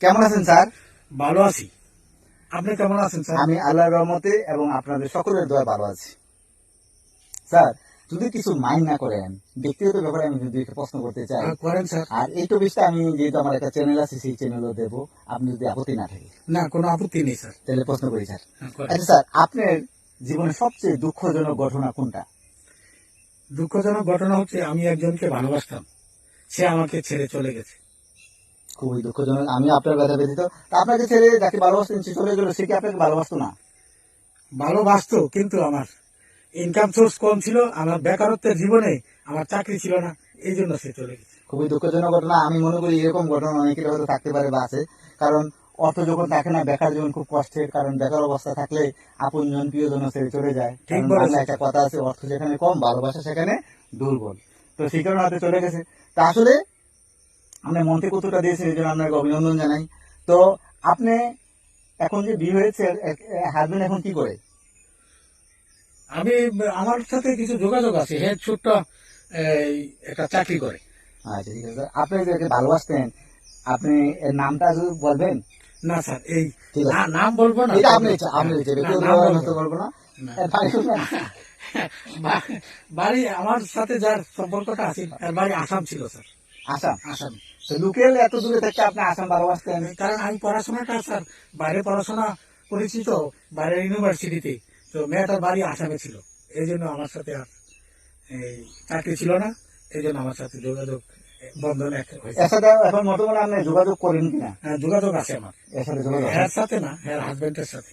কেমন আছেন স্যার? ভালো আছি। আপনি কেমন আছেন স্যার? আমি আল্লাহর রহমতে এবং আপনাদের সকলের দয়া ভালো আছি। স্যার যদি কিছু মাইন্ড না করেন ব্যক্তিগত ব্যাপারে আমি যদি একটা প্রশ্ন করতে চাই হ্যাঁ, করেন স্যার। আর এই টপিকটা আমি যেহেতু আমার একটা চ্যানেল আছে সেই চ্যানেলও দেবো। আপনি যদি আপত্তি না থাকে। না কোনো আপত্তি নেই স্যার। তাহলে প্রশ্ন করি স্যার। হ্যাঁ, আচ্ছা স্যার আপনার জীবনে সবচেয়ে দুঃখজনক ঘটনা কোনটা? দুঃখজনক ঘটনা হচ্ছে আমি একজনকে ভালোবাসতাম। সে আমাকে ছেড়ে চলে গেছে। খুবই দুঃখজনক। আমি আপনার ব্যথা ব্যতীত আপনাকে ছেড়ে যাকে ভালোবাসতেন সে চলে গেল সে কি আপনাকে ভালোবাসতো না? ভালোবাসতো কিন্তু আমার। ইনকাম সোর্স কম ছিল আমার বেকারত্বের জীবনে আমার চাকরি ছিল না এই জন্য সে চলে গেছে। খুবই দুঃখজনক ঘটনা। আমি মনে করি এরকম ঘটনা অনেকের হয়তো থাকতে পারে বা আছে। কারণ অর্থ যখন থাকে না বেকার জীবন খুব কষ্টের। কারণ বেকার অবস্থা থাকলে আপন জন প্রিয়জন ছেড়ে চলে যায়। ঠিক বলেছেন। একটা কথা আছে অর্থ যেখানে কম ভালোবাসা সেখানে দুর্বল। তো সেই কারণে হয়তো চলে গেছে। তা আসলে আপনি মন্ত্রী কতটা দিয়েছেন এই জন্য আপনাকে অভিনন্দন জানাই। তো আপনি এখন যে বিয়ে হয়েছে হাজবেন্ড এখন কি করে? আমি আমার সাথে কিছু যোগাযোগ আছে হ্যাঁ ছোট্ট এই, একটা চাকরি করে। আচ্ছা ঠিক আছে। আপনি যে ভালোবাসতেন আপনি নামটা যদি বলবেন? না স্যার এই নাম বলব না। এটা আপনি আপনি বলব না। বাড়ি আমার সাথে যার সম্পর্কটা আছে তার বাড়ি আসাম ছিল স্যার। আসাম? আসাম। লোকেল এত দূরে থেকে আপনি আসাম ভালোবাসতেন। কারণ আমি পড়াশোনাটা স্যার। বাইরে পড়াশোনা করেছি তো বাইরের ইউনিভার্সিটিতে তো মেয়েটার বাড়ি আসামে ছিল। এই জন্য আমার সাথে আর এই চাকরি ছিল না। এই জন্য আমার সাথে যোগাযোগ বন্ধন এখন বর্তমানে আপনি যোগাযোগ করেন কিনা? হ্যাঁ, যোগাযোগ আছে আমার। এর সাথে? এর সাথে না এর হাজবেন্ডের সাথে।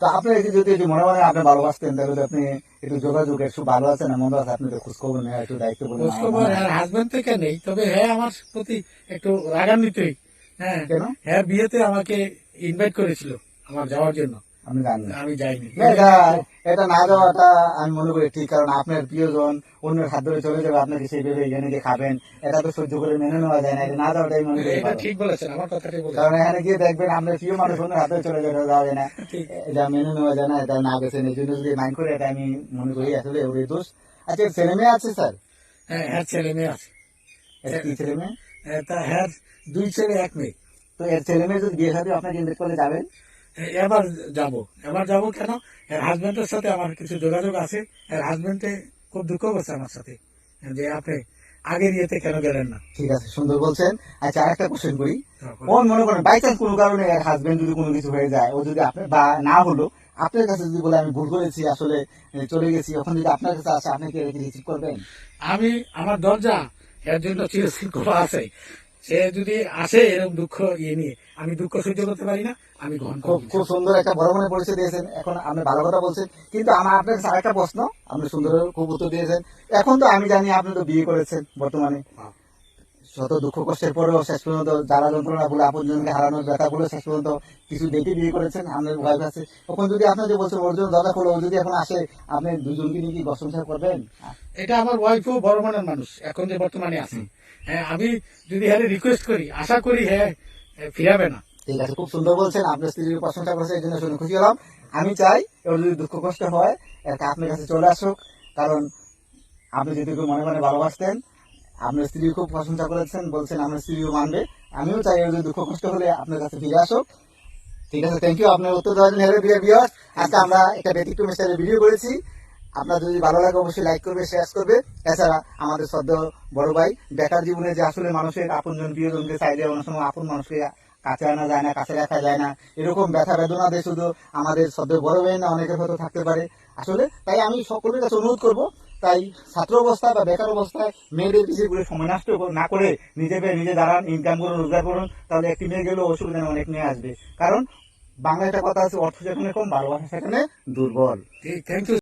তো আপনি যদি এই মনে করেন আপনি ভালোবাসতেন তাহলে আপনি একটু যোগাযোগ একটু ভালো আছে না মন্দ আছে আপনি তো খোঁজ খবর নেওয়া একটু দায়িত্ব বলে খোঁজখবর এর হাজবেন্ড থেকে নেই তবে হ্যাঁ আমার প্রতি একটু রাগান্বিতই। হ্যাঁ কেন? হ্যাঁ বিয়েতে আমাকে ইনভাইট করেছিল আমার যাওয়ার জন্য। আমি জানি আমি যাইনি এটা এটা না যাওয়াটা আমি মনে করি ঠিক কারণ আপনার প্রিয়জন হাত ধরে চলে যাবে আপনাকে সেইভাবে এখানে যে খাবেন। এটা তো সহ্য করে মেনে নেওয়া যায় না এটা না যাওয়াটাই মনে করি ঠিক বলেছেন আমার কথাটাই বলেছেন। কারণ এখানে গিয়ে দেখবেন আপনার প্রিয় মানুষ অন্যের হাতে চলে যাবে যাওয়া যায় না। এটা মেনে নেওয়া যায় না এটা না গেছেন এই জন্য যদি মাইন্ড করে এটা আমি মনে করি আসলে ওরই দোষ। আচ্ছা ছেলে মেয়ে আছে স্যার? হ্যাঁ হ্যাঁ ছেলে মেয়ে আছে। এর কি ছেলে মেয়ে? তা হ্যাঁ দুই ছেলে এক মেয়ে। তো এর ছেলে মেয়ে যদি বিয়ে সাথে আপনাকে ইনভাইট করলে যাবেন এবার যাব। এবার যাব কেন? এর হাজবেন্ডের সাথে আমার কিছু যোগাযোগ আছে। এর হাজবেন্ডে খুব দুঃখ করছে আমার সাথে। যে আপনি আগের ইয়েতে কেন গেলেন না? ঠিক আছে সুন্দর বলছেন। আচ্ছা আরেকটা কোশ্চেন করি। ওর মনে করেন বাই চান্স কোনো কারণে এর হাজবেন্ড যদি কোনো কিছু হয়ে যায় ও যদি আপনার বা না হলো আপনার কাছে যদি বলে আমি ভুল করেছি আসলে চলে গেছি এখন যদি আপনার কাছে আসে আপনি কি রিসিভ করবেন? আমি আমার দরজা এর জন্য চিরস্থায়ী খোলা আছে। সে যদি আসে এরকম দুঃখ ইয়ে নিয়ে আমি দুঃখ সহ্য করতে পারি না আমি গ্রহণ খুব খুব সুন্দর একটা বড় মনে পরিচয় দিয়েছেন। এখন আমি ভালো কথা বলছি কিন্তু আমার আপনার কাছে আরেকটা প্রশ্ন আপনি সুন্দর খুব উত্তর দিয়েছেন। এখন তো আমি জানি আপনি তো বিয়ে করেছেন বর্তমানে। হ্যাঁ। শত দুঃখ কষ্টের পরেও শেষ পর্যন্ত যারা যন্ত্রণা বলে আপনজনকে হারানোর ব্যথা বলে শেষ পর্যন্ত কিছু দেখে বিয়ে করেছেন আপনার ওয়াইফ আছে। তখন যদি আপনি যে বলছেন ওর জন্য দাদা করল যদি এখন আসে আপনি দুজনকে নিয়ে কি সংসার করবেন? এটা আমার ওয়াইফও বড় মনের মানুষ এখন যে বর্তমানে আছে। হ্যাঁ আমি যদি হ্যাঁ রিকোয়েস্ট করি আশা করি হ্যাঁ ফিরাবে না। ঠিক আছে খুব সুন্দর বলছেন আপনার স্ত্রীর প্রশংসা করেছে এই জন্য শুনে খুশি হলাম। আমি চাই ওর যদি দুঃখ কষ্ট হয় আপনার কাছে চলে আসুক। কারণ আপনি যদি মনে মনে ভালোবাসতেন আপনার স্ত্রী খুব প্রশংসা করেছেন, বলছেন আপনার স্ত্রীও মানবে। আমিও চাই যদি দুঃখ কষ্ট হলে আপনার কাছে ফিরে আসুক। ঠিক আছে থ্যাংক ইউ আপনার উত্তর দেওয়ার জন্য হেরে বিয়ার বিয়ার আজকে আমরা একটা ব্যতিক্রম স্টাইলের ভিডিও করেছি। আপনার যদি ভালো লাগে, অবশ্যই লাইক করবে শেয়ার করবে। এছাড়া আমাদের সদ্য বড় ভাই, বেকার জীবনে যে আসলে মানুষের আপন আপনজন, প্রিয়জনকে চাইলে অনেক সময় আপন মানুষকে কাছে আনা যায় না, কাছে রাখা যায় না। এরকম ব্যথা বেদনা দিয়ে শুধু আমাদের সদ্য বড় ভাই না, অনেকের হয়তো থাকতে পারে। আসলে তাই আমি সকলের কাছে অনুরোধ করব তাই ছাত্র অবস্থায় বা বেকার অবস্থায় মেয়েদের পিছিয়ে ঘুরে সময় নষ্ট না করে নিজে নিজে দাঁড়ান ইনকাম করুন, রোজগার করুন, তাহলে একটি মেয়ে গেলেও অসুবিধা অনেক মেয়ে আসবে। কারণ বাংলা একটা কথা আছে, অর্থ যেখানে কম, ভালোবাসা সেখানে দুর্বল। Thank you